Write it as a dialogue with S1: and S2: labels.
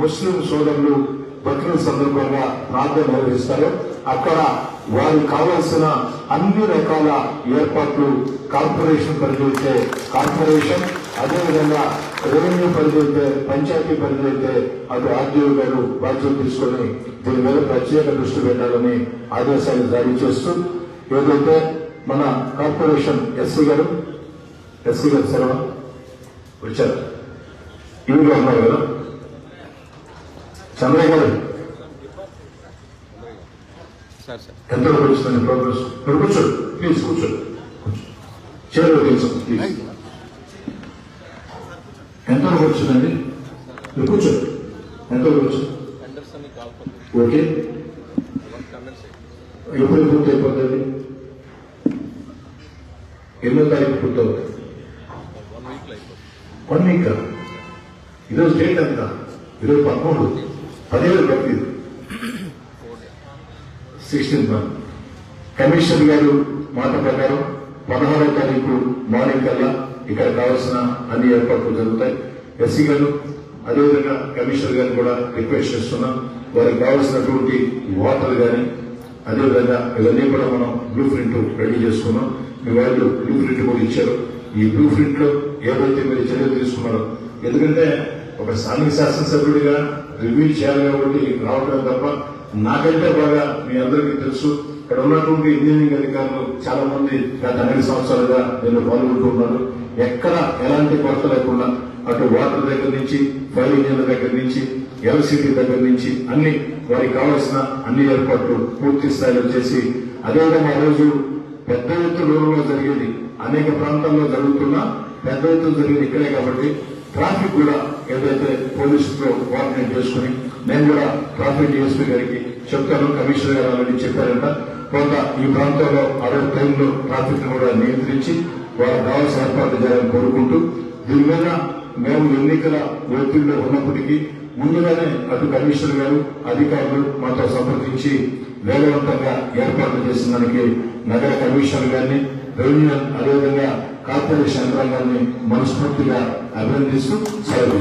S1: ముస్లిం సోదరులు బక్రీద్ సందర్భంగా ప్రార్థన నిర్వహిస్తారు. అక్కడ వారికి కావాల్సిన అన్ని రకాల ఏర్పాట్లు కార్పొరేషన్ పరిధి కార్పొరేషన్ అదేవిధంగా రెవెన్యూ పరిధి పంచాయతీ పరిధి అటు ఆర్డీఓ గారు బాధ్యత తీసుకొని దీని మీద ప్రత్యేక దృష్టి పెట్టాలని ఆదేశాలు జారీ చేస్తూ ఏదైతే మన కార్పొరేషన్ ఎస్సీ గారు ఎస్సీ గారు సెలవు వచ్చారు. ఇవిగా ఉన్నారు కదా? చంద్రయ్య గారు. ఎంత వచ్చిందండి ప్రోగ్రెస్? మీరు కూర్చోండి ప్లీజ్ కూర్చోండి. చైర్లో తెలుసు ప్లీజ్. ఎంత వచ్చిందండి మీరు కూర్చోండి. ఎంత ఓకే. ఎప్పుడు పూర్తి అయిపోతుంది ఎన్నో తారీఖు పూర్తి అవుతుంది.
S2: వన్
S1: వీక్ ఈరోజు డేట్ ఎంత? ఈరోజు పదమూడు. పదిహేడు
S2: డే
S1: సిక్స్టీన్త్ మంత్ కమిషనర్ గారు మాట ప్రకారం పదహారవ తారీఖు మార్నింగ్ కల్లా ఇక్కడ కావాల్సిన అన్ని ఏర్పాట్లు జరుగుతాయి. ఎస్సీ గారు అదేవిధంగా కమిషనర్ గారిని కూడా రిక్వెస్ట్ చేస్తున్నాం. వారికి కావాల్సినటువంటి వాటర్ కానీ అదేవిధంగా ఇవన్నీ కూడా మనం బ్లూ ప్రింట్ రెడీ చేసుకున్నాం. మీ వాళ్ళు బ్లూ ప్రింట్ కూడా ఇచ్చారు. ఈ బ్లూ ప్రింట్లో ఏవైతే మీరు చర్యలు తీసుకున్నారో ఎందుకంటే ఒక స్థానిక శాసనసభ్యుడిగా రివ్యూ చేయాలి కాబట్టి రావడం తప్ప నాకంటే బాగా మీ అందరికీ తెలుసు. ఇక్కడ ఉన్నటువంటి ఇంజనీరింగ్ అధికారులు చాలా మంది గత అనేక సంవత్సరాలుగా నేను పాల్గొంటున్నారు ఎక్కడ ఎలాంటి కొరత లేకుండా అటు వాటర్ దగ్గర నుంచి ఫైర్ ఇంజన్ల దగ్గర నుంచి ఎలక్ట్రిసిటీ దగ్గర నుంచి అన్ని వారికి కావాల్సిన అన్ని ఏర్పాట్లు పూర్తి స్థాయిలో చేసి అదేవిధంగా ఆ రోజు పెద్ద ఎత్తున రూరంలో జరిగేది అనేక ప్రాంతాల్లో జరుగుతున్నా పెద్ద ఎత్తున జరిగేది ఇక్కడే కాబట్టి ట్రాఫిక్ కూడా ఏదైతే పోలీసులతో కోఆర్డినేట్ చేసుకుని నేను కూడా ట్రాఫిక్ డిఎస్పీ గారికి చెప్తాను కమిషనర్ గారు ఆల్రెడీ చెప్పారంట. కొంత ఈ ప్రాంతంలో అదే టైంలో ట్రాఫిక్ కూడా నియంత్రించి వారు కావాల్సిన ఏర్పాట్లు చేయాలని కోరుకుంటూ దీని మీద మేము ఎన్నికల ఒత్తిడిలో ఉన్నప్పటికీ ముందుగానే అటు కమిషనర్ గారు అధికారులు మాతో సంప్రదించి వేగవంతంగా ఏర్పాట్లు చేసిన దానికి నగర కమిషనర్ గారిని రెవెన్యూ అదేవిధంగా కార్పొరేషన్ యంత్రాంగాన్ని మనస్ఫూర్తిగా అభినందిస్తూ సెలవు